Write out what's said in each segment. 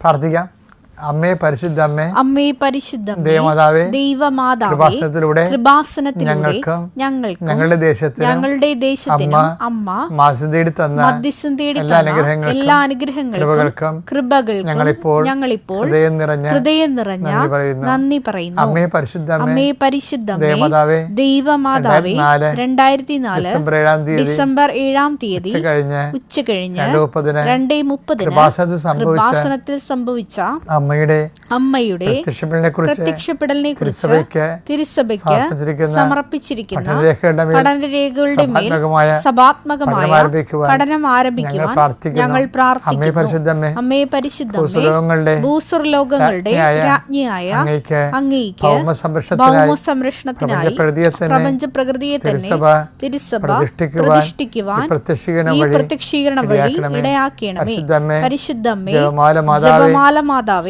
പ്രാർത്ഥിക്കാം. അമ്മേ പരിശുദ്ധ അമ്മേ അമ്മേ പരിശുദ്ധ ദേവമാതാവേ ദൈവമാതാവേ കൃപാസനത്തിലൂടെ കൃപാസനത്തിലൂടെ ഞങ്ങൾക്ക് ഞങ്ങളുടെ ദേശത്തിന് ഞങ്ങളുടെ ദേശത്തിന് അമ്മ മാസം തേടി തന്ന മധ്യസ്ഥം തേടി എല്ലാ തന്ന അനുഗ്രഹങ്ങൾക്കും എല്ലാ അനുഗ്രഹങ്ങൾക്കും കൃപകൾക്കും ഞങ്ങളിപ്പോൾ ഞങ്ങളിപ്പോൾ ഹൃദയം നിറഞ്ഞ ഹൃദയം നിറഞ്ഞ നന്ദി പറയുന്നു. നന്ദി പറയുന്നു. അമ്മേ പരിശുദ്ധ അമ്മേ പരിശുദ്ധ ദേവമാതാവേ ദൈവമാതാവേ രണ്ടായിരത്തി നാല് ഡിസംബർ ഏഴാം തീയതി ഡിസംബർ ഏഴാം തീയതി കഴിഞ്ഞ് ഉച്ച കഴിഞ്ഞ് രണ്ട് മുപ്പതിന് കൃപാസനത്തിൽ സംഭവിച്ച അമ്മ സംഭവിച്ച അമ്മയുടെ അമ്മയുടെ പ്രത്യക്ഷപ്പെടലിനെ കുറിച്ച് തിരുസഭയ്ക്ക് സമർപ്പിച്ചിരിക്കുന്ന പഠനരേഖകളുടെ മേൽ സഭാത്മകമായ പഠനം ആരംഭിക്കുവാൻ ഞങ്ങൾ പ്രാർത്ഥിക്കുന്നു. അമ്മയെ ഭൂസ്വലോകങ്ങളുടെ ഭൂസ്വർലോകങ്ങളുടെ രാജ്ഞിയായ അങ്ങേക്ക് ഭൗമ സംരക്ഷണത്തിനായി പ്രപഞ്ച പ്രകൃതിയെ തന്നെ തിരുസഭ തിരുസഭ പ്രതിഷ്ഠിക്കുവാൻ പ്രത്യക്ഷീകരണം വഴി ഇടയാക്കണമേ. പരിശുദ്ധമ്മേ, പരിശുദ്ധമ്മേ ജപമാല മാതാവേ,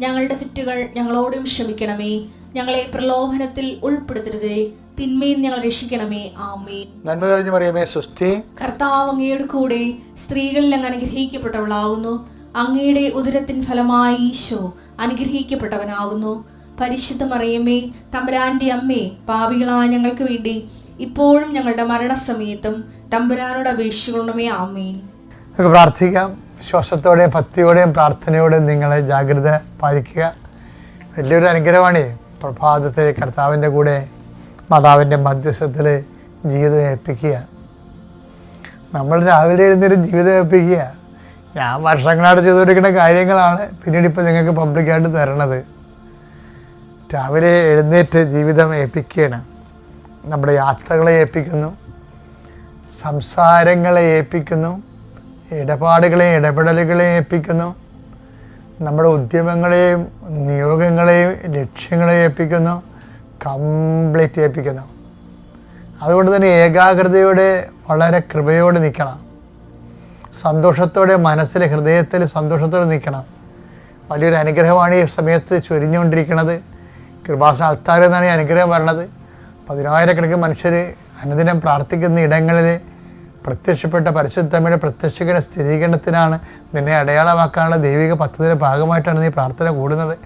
ഞങ്ങളുടെ തെറ്റുകൾ ഞങ്ങളോടും ക്ഷമിക്കണമേ. ഞങ്ങളെ പ്രലോഭനത്തിൽ ഉൾപ്പെടുത്തരുതേ. തിന്മയിൽ ഞങ്ങൾ രക്ഷിക്കണമേ. ആമേ നന്മ തെളിഞ്ഞു പറയുമേ സ്വസ്തി. കർത്താവ് അങ്ങയുടെ കൂടെ സ്ത്രീകളിൽ അങ്ങ് അനുഗ്രഹിക്കപ്പെട്ടവളാകുന്നു. അങ്ങയുടെ ഉദരത്തിൻ ഫലമായി ഈശോ അനുഗ്രഹിക്കപ്പെട്ടവനാകുന്നു. പരിശുദ്ധ മറിയമ്മേ തമ്പുരാന്റെ അമ്മേ പാപികളായ ഞങ്ങൾക്ക് വേണ്ടി ഇപ്പോഴും ഞങ്ങളുടെ മരണസമയത്തും തമ്പുരാനോട് അപേക്ഷിക്കണമേ ആമേ പ്രാർത്ഥിക്കാം. വിശ്വാസത്തോടെയും ഭക്തിയോടെയും പ്രാർത്ഥനയോടെയും നിങ്ങളെ ജാഗ്രത പാലിക്കുക. വലിയൊരു അനുഗ്രഹമാണ് പ്രഭാതത്തെ കർത്താവിന്റെ കൂടെ മാതാവിന്റെ മധ്യസ്ഥത്തിൽ ജീവിതം ഏൽപ്പിക്കുക. നമ്മൾ രാവിലെ എഴുന്നേറ്റ് ജീവിതം ഏൽപ്പിക്കുക. ഞാൻ വർഷങ്ങളായിട്ട് ചെയ്തുകൊണ്ടിരിക്കുന്ന കാര്യങ്ങളാണ് പിന്നീട് ഇപ്പോൾ നിങ്ങൾക്ക് പബ്ലിക്കായിട്ട് തരണത്. രാവിലെ എഴുന്നേറ്റ് ജീവിതം ഏൽപ്പിക്കുകയാണ്. നമ്മുടെ യാത്രകളെ ഏൽപ്പിക്കുന്നു. സംസാരങ്ങളെ ഏൽപ്പിക്കുന്നു. ഇടപാടുകളെയും ഇടപെടലുകളെയും ഏൽപ്പിക്കുന്നു. നമ്മുടെ ഉദ്യമങ്ങളെയും നിയോഗങ്ങളെയും ലക്ഷ്യങ്ങളെ ഏൽപ്പിക്കുന്നു. കംപ്ലീറ്റ് ഏൽപ്പിക്കുന്നു. അതുകൊണ്ട് തന്നെ ഏകാഗ്രതയോടെ വളരെ കൃപയോടെ നിൽക്കണം. സന്തോഷത്തോടെ മനസ്സിൽ ഹൃദയത്തിൽ സന്തോഷത്തോടെ നിൽക്കണം. വലിയൊരു അനുഗ്രഹമാണ് ഈ സമയത്ത് ചൊരിഞ്ഞുകൊണ്ടിരിക്കുന്നത്. കൃപാസ എന്നാണ് ഈ അനുഗ്രഹം വരണത്. പതിനായിരക്കണക്കിന് മനുഷ്യർ അനുദിനം പ്രാർത്ഥിക്കുന്ന ഇടങ്ങളിൽ പ്രത്യക്ഷപ്പെട്ട പരിശുദ്ധമ്മയുടെ പ്രത്യക്ഷയുടെ സ്ഥിരീകരണത്തിനാണ് നിന്നെ അടയാളമാക്കാനുള്ള ദൈവിക പദ്ധതിയുടെ ഭാഗമായിട്ടാണ് നീ പ്രാർത്ഥന കൂടുന്നത്.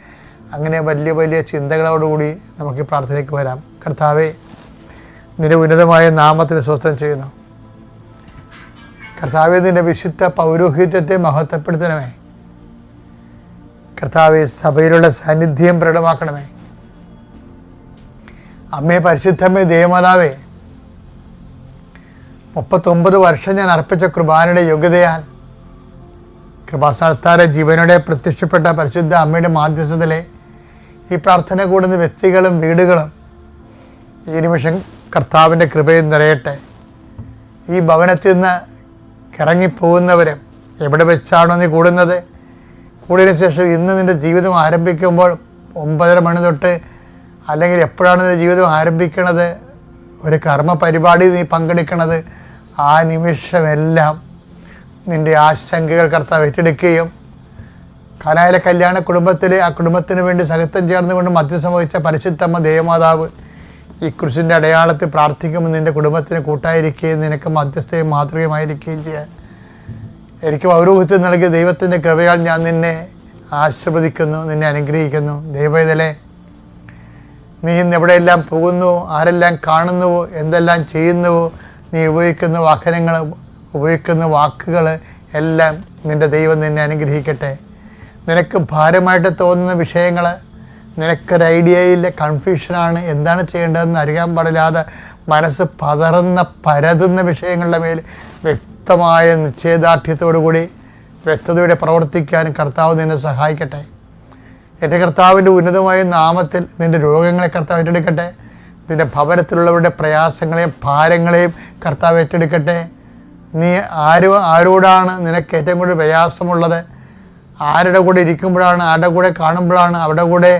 അങ്ങനെ വലിയ വലിയ ചിന്തകളോടുകൂടി നമുക്ക് പ്രാർത്ഥനയ്ക്ക് വരാം. കർത്താവെ നിന്റെ ഉന്നതമായ നാമത്തിന് സ്വസ്ഥം ചെയ്യുന്നു. കർത്താവെ നിന്റെ വിശുദ്ധ പൗരോഹിത്യത്തെ മഹത്വപ്പെടുത്തണമേ. കർത്താവെ സഭയിലുള്ള സാന്നിധ്യം പ്രകടമാക്കണമേ. അമ്മേ പരിശുദ്ധമ്മേ ദേവമാതാവേ മുപ്പത്തൊമ്പത് വർഷം ഞാൻ അർപ്പിച്ച കൃപാനയുടെ യോഗ്യതയാൽ കൃപാസ്ഥാനത്താരെ ജീവനോടെ പ്രത്യക്ഷപ്പെട്ട പരിശുദ്ധ അമ്മയുടെ മാധ്യസ്ഥതയിലെ ഈ പ്രാർത്ഥന കൂടുന്ന വ്യക്തികളും വീടുകളും ഈ നിമിഷം കർത്താവിന്റെ കൃപയിൽ നിറയട്ടെ. ഈ ഭവനത്തിൽ നിന്ന് ഇറങ്ങിപ്പോകുന്നവരും എവിടെ വെച്ചാണോ നീ കൂടുന്നത്? കൂടിയതിനു ശേഷം ഇന്ന് നിന്റെ ജീവിതം ആരംഭിക്കുമ്പോൾ ഒമ്പതര മണി തൊട്ട് അല്ലെങ്കിൽ എപ്പോഴാണ് നിന്റെ ജീവിതം ആരംഭിക്കണത്? ഒരു കർമ്മ പരിപാടി നീ പങ്കെടുക്കണത്? ആ നിമിഷമെല്ലാം നിന്റെ ആശങ്കകൾ കർത്താവ് ഏറ്റെടുക്കുകയും കനായാലെ കല്യാണ കുടുംബത്തിലെ ആ കുടുംബത്തിന് വേണ്ടി സഹിത്വം ചേർന്നുകൊണ്ട് മദ്യം വഹിച്ച പരിശുദ്ധമ്മ ദേവമാതാവ് ഈ കുരിശിന്റെ അടയാളത്തിൽ പ്രാർത്ഥിക്കുമ്പോൾ നിന്റെ കുടുംബത്തിന് കൂട്ടായിരിക്കുകയും നിനക്ക് മധ്യസ്ഥയും മാതൃകയുമായിരിക്കുകയും ചെയ്യാൻ. എനിക്ക് പൗരോഹിത്യം നൽകിയ ദൈവത്തിന്റെ കൃപയാൽ ഞാൻ നിന്നെ ആശീർവദിക്കുന്നു നിന്നെ അനുഗ്രഹിക്കുന്നു. ദൈവവേദലെ നീ ഇന്ന് എവിടെയെല്ലാം പോകുന്നു ആരെല്ലാം കാണുന്നുവോ എന്തെല്ലാം ചെയ്യുന്നുവോ നീ ഉപയോഗിക്കുന്ന വാഹനങ്ങൾ ഉപയോഗിക്കുന്ന വാക്കുകൾ എല്ലാം നിന്റെ ദൈവം നിന്നെ അനുഗ്രഹിക്കട്ടെ. നിനക്ക് ഭാരമായിട്ട് തോന്നുന്ന വിഷയങ്ങൾ നിനക്കൊരു ഐഡിയയില്ല കൺഫ്യൂഷനാണ് എന്താണ് ചെയ്യേണ്ടതെന്ന് അറിയാൻ പാടില്ലാതെ മനസ്സ് പതറുന്ന പരതുന്ന വിഷയങ്ങളുടെ മേൽ വ്യക്തമായ നിശ്ചയദാർഢ്യത്തോടു കൂടി വ്യക്തതയോടെ പ്രവർത്തിക്കാൻ കർത്താവ് നിന്നെ സഹായിക്കട്ടെ. എന്റെ കർത്താവിന്റെ ഉന്നതമായ നാമത്തിൽ നിന്റെ രോഗങ്ങളെ കർത്താവ് ഏറ്റെടുക്കട്ടെ. നിന്റെ ഭവനത്തിലുള്ളവരുടെ പ്രയാസങ്ങളെയും ഭാരങ്ങളെയും കർത്താവ് ഏറ്റെടുക്കട്ടെ. നീ ആരോ ആരോടാണ് നിനക്ക് ഏറ്റവും കൂടുതൽ പ്രയാസമുള്ളത്? ആരുടെ കൂടെ ഇരിക്കുമ്പോഴാണ് ആരുടെ കൂടെ കാണുമ്പോഴാണ് അവരുടെ കൂടെ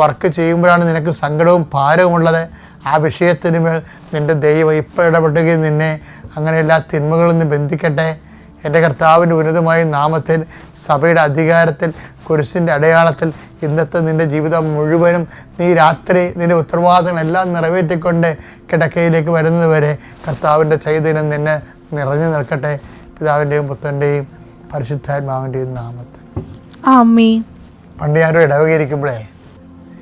വർക്ക് ചെയ്യുമ്പോഴാണ് നിനക്ക് സങ്കടവും ഭാരവും ഉള്ളത്? ആ വിഷയത്തിന് മേൽ നിന്റെ ദൈവം ഇപ്പോൾ ഇടപെടുകയും നിന്നെ അങ്ങനെ എല്ലാ തിന്മകളിൽ നിന്ന് ബന്ധിക്കട്ടെ. എന്റെ കർത്താവിന്റെ ഉന്നതമായ നാമത്തിൽ സഭയുടെ അധികാരത്തിൽ കുരിശിന്റെ അടയാളത്തിൽ ഇന്നത്തെ നിന്റെ ജീവിതം മുഴുവനും നീ രാത്രി നിന്റെ ഉത്തരവാദിത്തങ്ങളെല്ലാം നിറവേറ്റിക്കൊണ്ട് കിടക്കയിലേക്ക് വരുന്നതുവരെ കർത്താവിന്റെ ചൈതന്യം നിന്നെ നിറഞ്ഞു നിൽക്കട്ടെ. പിതാവിന്റെയും പുത്രന്റെയും പരിശുദ്ധാത്മാവിന്റെയും നാമത്തിൽ. പണ്ട് ഞാനൊരു ഇടവകയിരിക്കുമ്പോഴേ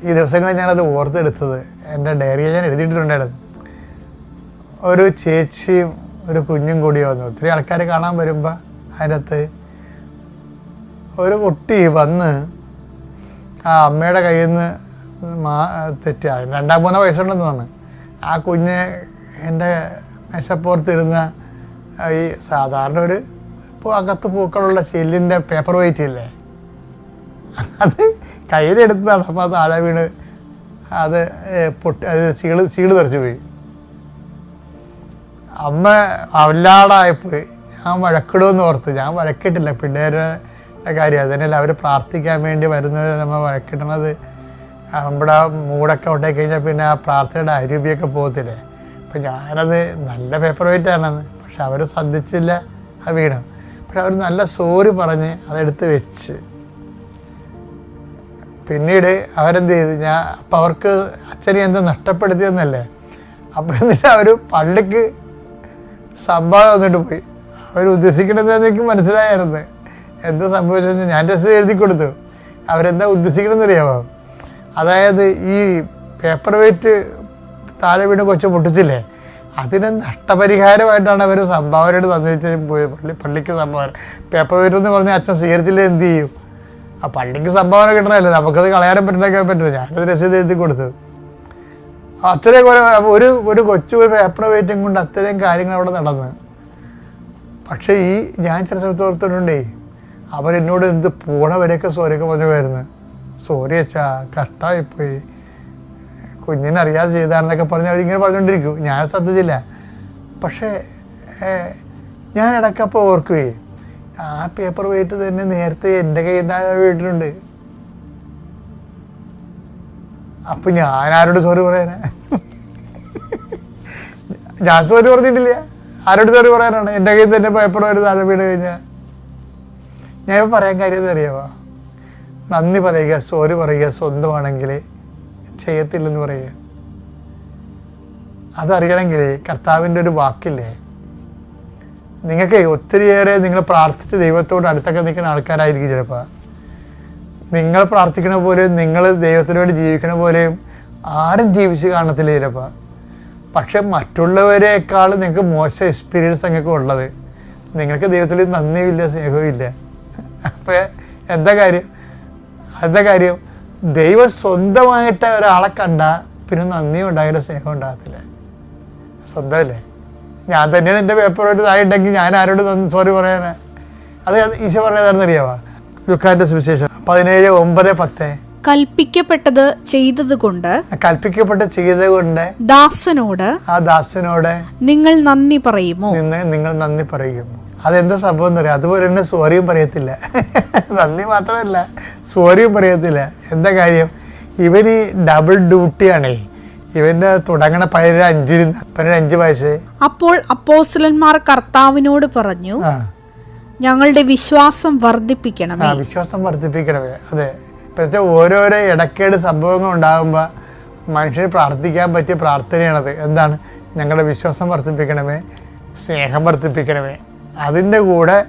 ഈ ദിവസങ്ങളിൽ ഞാനത് ഓർത്തെടുത്തത്. എന്റെ ഡയറിയിൽ ഞാൻ എഴുതിയിട്ടുണ്ടായിരുന്നു ഒരു ചേച്ചിയും ഒരു കുഞ്ഞും കൂടി വന്നു. ഒത്തിരി ആൾക്കാർ കാണാൻ വരുമ്പോൾ അതിനകത്ത് ഒരു കുട്ടി വന്ന് ആ അമ്മയുടെ കയ്യിൽ നിന്ന് മാ തെറ്റി. രണ്ടാം മൂന്നാം വയസ്സുണ്ടെന്ന് തോന്നുന്നു. ആ കുഞ്ഞ് എന്റെ മെശപ്പുറത്തിരുന്ന ഈ സാധാരണ ഒരു പൂ- അകത്ത് പൂക്കളുള്ള ചില്ലിന്റെ പേപ്പർ വെയിറ്റ് ഇല്ലേ? അത് കയ്യിലെടുത്തതാണ് അപ്പോൾ അത് താഴെ വീണ് അത് പൊട്ടി അത് ചീൾ ചീൾ തെറിച്ചു പോയി. അമ്മ വല്ലാടായിപ്പോയി ഞാൻ വഴക്കിടുമെന്ന് ഓർത്ത്. ഞാൻ വഴക്കിട്ടില്ല. പിള്ളേരുടെ കാര്യം. അതിനല്ല അവർ പ്രാർത്ഥിക്കാൻ വേണ്ടി വരുന്നവർ നമ്മൾ വഴക്കിടണത് നമ്മുടെ മൂടൊക്കെ ഉണ്ടായി കഴിഞ്ഞാൽ പിന്നെ ആ പ്രാർത്ഥനയുടെ അരൂപിയൊക്കെ പോകത്തില്ലേ? അപ്പം ഞാനത് നല്ല പേപ്പർ വെയിറ്റ് ആണെന്ന്. പക്ഷെ അവർ ശ്രദ്ധിച്ചില്ല ആ വീണ്. പക്ഷെ അവർ നല്ല സോറി പറഞ്ഞ് അതെടുത്ത് വെച്ച്. പിന്നീട് അവരെന്ത് ചെയ്തു? ഞാൻ അപ്പം അവർക്ക് അച്ഛനെ എന്താ നഷ്ടപ്പെടുത്തിയെന്നല്ലേ? അപ്പം എന്നിട്ട് അവർ പള്ളിക്ക് സംഭവം വന്നിട്ട് പോയി. അവർ ഉദ്ദേശിക്കണത് എനിക്ക് മനസ്സിലായിരുന്നു എന്താ സംഭവിച്ചാൽ ഞാൻ രസം എഴുതി കൊടുത്തു. അവരെന്താ ഉദ്ദേശിക്കണമെന്ന് അറിയാമോ അതായത് ഈ പേപ്പർ വെയിറ്റ് താഴെ വീണ് കൊച്ചു പൊട്ടിച്ചില്ലേ? അതിന് നഷ്ടപരിഹാരമായിട്ടാണ് അവർ സംഭാവനയോട് തന്നിട്ട് പോയി പള്ളി പള്ളിക്ക് സംഭാവന. പേപ്പർ വെയിറ്റ് എന്ന് പറഞ്ഞാൽ അച്ഛൻ സ്വീകരിച്ചില്ലേ? എന്ത് ചെയ്യും? ആ പള്ളിക്ക് സംഭാവന കിട്ടണമല്ലോ നമുക്കത് കളയാനും പറ്റണൊക്കെ പറ്റുമോ ഞാനത് രസീത് എഴുതി കൊടുത്തു. അത്രയും ഒരു ഒരു കൊച്ചു ഒരു പേപ്പർ വെയിറ്റും കൊണ്ട് അത്രയും കാര്യങ്ങൾ അവിടെ നടന്ന്. പക്ഷേ ഈ ഞാൻ ചില സ്ഥലത്ത് ഓർത്തിട്ടുണ്ടേ അവരെന്നോട് എന്ത് പോണവരെയൊക്കെ സോറിയൊക്കെ പറഞ്ഞു വരുന്നു സോറി അച്ഛാ കഷ്ടമായിപ്പോയി കുഞ്ഞിനെ അറിയാതെ ചെയ്താണെന്നൊക്കെ പറഞ്ഞ് അവരിങ്ങനെ പറഞ്ഞുകൊണ്ടിരിക്കും. ഞാൻ ശ്രദ്ധിച്ചില്ല. പക്ഷേ ഞാൻ ഇടയ്ക്കപ്പോൾ ഓർക്കുവേ ആ പേപ്പർ വെയിറ്റ് തന്നെ നേരത്തെ എന്റെ കയ്യിൽ നിന്നാണ് വീട്ടിലുണ്ട്. അപ്പൊ ഞാൻ ആരോട് സോറി പറയാനാ? ഞാൻ സോറി പറഞ്ഞിട്ടില്ല. ആരോട് സോറി പറയാനാണ്? എന്റെ കയ്യിൽ തന്നെ ഭയപ്പെടുമായിട്ട് താഴെ വീട് കഴിഞ്ഞാൽ ഞാൻ ഇപ്പൊ പറയാൻ കാര്യം അറിയാമോ നന്ദി പറയുക സോറി പറയുക സ്വന്തമാണെങ്കിൽ ചെയ്യത്തില്ലെന്ന് പറയുക. അതറിയണമെങ്കിൽ കർത്താവിന്റെ ഒരു വാക്കില്ലേ? നിങ്ങൾക്ക് ഒത്തിരിയേറെ നിങ്ങൾ പ്രാർത്ഥിച്ച് ദൈവത്തോട് അടുത്തൊക്കെ നിൽക്കുന്ന ആൾക്കാരായിരിക്കും ചിലപ്പോൾ നിങ്ങൾ പ്രാർത്ഥിക്കണ പോലെയും നിങ്ങൾ ദൈവത്തിന് വേണ്ടി ജീവിക്കണ പോലെയും ആരും ജീവിച്ച് കാണത്തില്ല ചിലപ്പോൾ പക്ഷെ മറ്റുള്ളവരെക്കാൾ നിങ്ങൾക്ക് മോശം എക്സ്പീരിയൻസ് നിങ്ങൾക്ക് ഉള്ളത്. നിങ്ങൾക്ക് ദൈവത്തിൽ നന്ദിയില്ല സ്നേഹവും ഇല്ല അപ്പോൾ എന്താ കാര്യം? എന്താ കാര്യം? ദൈവം സ്വന്തമായിട്ട് ഒരാളെ കണ്ട പിന്നെ നന്ദിയും ഉണ്ടാകില്ല സ്നേഹം ഉണ്ടാകത്തില്ല. സ്വന്തമല്ലേ? ഞാൻ തന്നെയാണ് എന്റെ പേപ്പർ ഒരു ഇതായിട്ടുണ്ടെങ്കിൽ ഞാൻ ആരോട് സോറി പറയാനാ. അത് ഈശോ പറഞ്ഞതാണെന്ന് അറിയാവാ ലുക്കാന്റെ സുവിശേഷം. പതിനേഴ് ഒമ്പത് പത്ത്. കൽപ്പിക്കപ്പെട്ടത് ചെയ്തതുകൊണ്ട് കൽപ്പിക്കപ്പെട്ട ചെയ്തത് കൊണ്ട് ദാസനോട് ആ ദാസനോട് നിങ്ങൾ നന്ദി പറയുമോ? നിന്ന് നിങ്ങൾ നന്ദി പറയുമോ അതെന്താ സംഭവം എന്ന് പറയാം അതുപോലെ തന്നെ സോറിയും പറയത്തില്ല. നന്ദി മാത്രമല്ല സോറിയും പറയത്തില്ല. എന്താ കാര്യം? ഇവന് ഡബിൾ ഡ്യൂട്ടിയാണേ ഇവന്റെ തുടങ്ങണ പതിനൊരു അഞ്ചിന് പതിനൊരു അഞ്ച് വയസ്സ്. അപ്പോൾ അപ്പോസ്തലന്മാർ കർത്താവിനോട് പറഞ്ഞു ഞങ്ങളുടെ വിശ്വാസം വർദ്ധിപ്പിക്കണമേ. വിശ്വാസം വർദ്ധിപ്പിക്കണമേ. അതെ. ഇപ്പോഴത്തെ ഓരോരോ ഇടക്കേട് സംഭവങ്ങൾ ഉണ്ടാകുമ്പോൾ മനുഷ്യന് പ്രാർത്ഥിക്കാൻ പറ്റിയ പ്രാർത്ഥനയാണത്. എന്താണ്? ഞങ്ങളുടെ വിശ്വാസം വർദ്ധിപ്പിക്കണമേ. സ്നേഹം വർദ്ധിപ്പിക്കണമേ. അതിന്റെ കൂടെ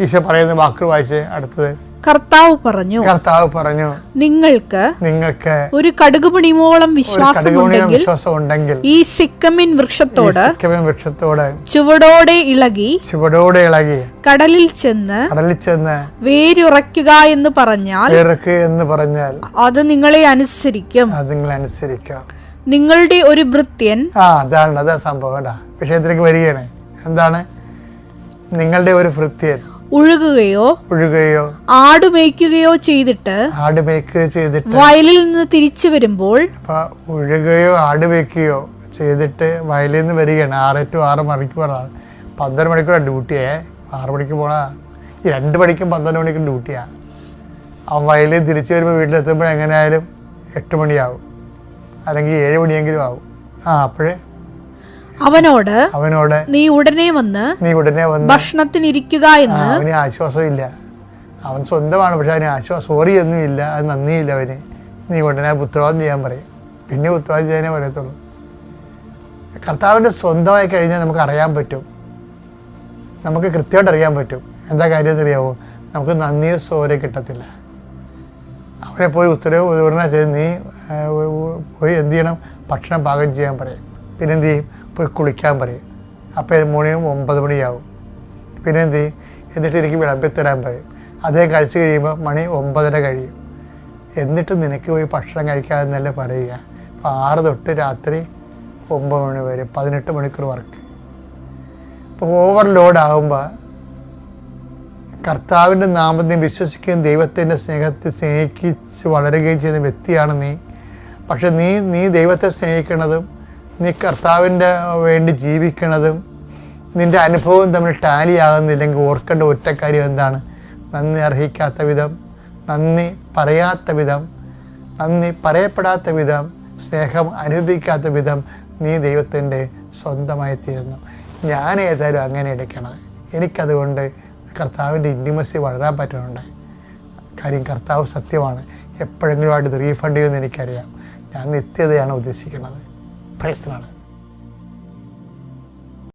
ഈശോ പറയുന്ന വാക്കുകൾ വായിച്ച് അടുത്തത് കർത്താവ് പറഞ്ഞു കർത്താവ് പറഞ്ഞു നിങ്ങൾക്ക് നിങ്ങൾക്ക് ഒരു കടുകുപണിമോളം വിശ്വാസമുണ്ടെങ്കിൽ വിശ്വാസം ഉണ്ടെങ്കിൽ ഈ സിക്കമിൻ വൃക്ഷത്തോട് സിക്കമിൻ വൃക്ഷത്തോട് ചുവടോടെ ഇളകി ചുവടോടെ ഇളകി കടലിൽ ചെന്ന് കടലിൽ ചെന്ന് വേരുറയ്ക്കുക എന്ന് പറഞ്ഞാൽ എന്ന് പറഞ്ഞാൽ അത് നിങ്ങളെ അനുസരിക്കും. അത് നിങ്ങളെ അനുസരിക്കാം. നിങ്ങളുടെ ഒരു ഭൃത്യൻ ആ അതാണ് അതാ സംഭവം വിഷയത്തിലേക്ക് വരികയാണ്. എന്താണ്? നിങ്ങളുടെ ഒരു ഭൃത്യൻ. ഉഴുകുകയോ ഒഴുകുകയോ ആടുമേയ്ക്കുകയോ ചെയ്തിട്ട് ആട് മേക്ക് ചെയ്തിട്ട് വയലിൽ നിന്ന് തിരിച്ചു വരുമ്പോൾ ഒഴുകുകയോ ആട് മേക്കുകയോ ചെയ്തിട്ട് വയലിൽ നിന്ന് വരികയാണ്. ആറ് ടു ആറ് മണിക്കൂറാണ്. പന്ത്രണ്ട് മണിക്കൂറാണ് ഡ്യൂട്ടിയെ. ആറ് മണിക്ക് പോണ രണ്ട് മണിക്കും പന്ത്രണ്ട് മണിക്കും ഡ്യൂട്ടിയാണ് ആ വയലിൽ തിരിച്ചു വരുമ്പോൾ വീട്ടിലെത്തുമ്പോൾ എങ്ങനെയായാലും എട്ട് മണിയാവും. അല്ലെങ്കിൽ ഏഴ് മണിയെങ്കിലും ആവും. ആ അപ്പോഴേ അവനോട് അവനോട് നീ ഉടനെ വന്ന് നീ ഉടനെ വന്ന് ഭക്ഷണത്തിനിരിക്കുക എന്ന് അവന് ആശ്വാസമില്ല. അവൻ സ്വന്തമാണ് പക്ഷെ അവന് ആശ്വാസം സോറി ഒന്നുമില്ല. അത് നന്ദിയില്ല അവന്. നീ ഉടനെ പുത്രവാദം ചെയ്യാൻ പറയും. പിന്നെ പുത്രവാദം ചെയ്യാനേ പറയത്തുള്ളൂ. കർത്താവിന്റെ സ്വന്തമായി കഴിഞ്ഞാൽ നമുക്ക് അറിയാൻ പറ്റും. നമുക്ക് കൃത്യമായിട്ട് അറിയാൻ പറ്റും. എന്താ കാര്യം എന്നറിയാവോ? നമുക്ക് നന്ദിയോ സോരെ കിട്ടത്തില്ല. അവനെ പോയി ഉത്തരവ് ഉടനെ ചെയ്ത് നീ പോയി എന്ത് ചെയ്യണം? ഭക്ഷണം പാകം ചെയ്യാൻ പറയും. പിന്നെന്ത് ചെയ്യും? പോയി കുളിക്കാൻ പറയും. അപ്പോൾ മണിയും ഒമ്പത് മണിയാവും പിന്നെ എന്ത് ചെയ്യും? എന്നിട്ട് എനിക്ക് വിളമ്പി തരാൻ പറയും. അതേ കഴിച്ചു കഴിയുമ്പോൾ മണി ഒമ്പതര കഴിയും. എന്നിട്ട് നിനക്ക് പോയി ഭക്ഷണം കഴിക്കാമെന്നല്ലേ പറയുക. അപ്പോൾ ആറ് തൊട്ട് രാത്രി ഒമ്പത് മണി വരെ പതിനെട്ട് മണിക്കൂർ വർക്ക് ഇപ്പോൾ ഓവർലോഡ് ആകുമ്പോൾ കർത്താവിന്റെ നാമത്തിൽ വിശ്വസിക്കുകയും ദൈവത്തിന്റെ സ്നേഹത്തെ സ്നേഹിച്ച് വളരുകയും ചെയ്യുന്ന വ്യക്തിയാണ് നീ. പക്ഷെ നീ നീ ദൈവത്തെ സ്നേഹിക്കുന്നതും നീ കർത്താവിന്റെ വേണ്ടി ജീവിക്കണതും നിന്റെ അനുഭവം തമ്മിൽ ടാലി ആകുന്നില്ലെങ്കിൽ ഓർക്കേണ്ട ഒറ്റ കാര്യം എന്താണ്? നന്ദി അർഹിക്കാത്ത വിധം നന്ദി പറയാത്ത വിധം നന്ദി പറയപ്പെടാത്ത വിധം സ്നേഹം അനുഭവിക്കാത്ത വിധം നീ ദൈവത്തിന്റെ സ്വന്തമായി തീരുന്നു ഞാൻ ഏതായാലും അങ്ങനെ എടുക്കണം. എനിക്കതുകൊണ്ട് കർത്താവിന്റെ ഇന്റിമസി വളരാൻ പറ്റുന്നുണ്ട്. കാര്യം കർത്താവ് സത്യമാണ്. എപ്പോഴെങ്കിലും ആയിട്ട് റീഫണ്ട് ചെയ്യുമെന്ന് എനിക്കറിയാം. ഞാൻ നിത്യതയാണ് ഉദ്ദേശിക്കുന്നത്. ప్రయత్నాలు.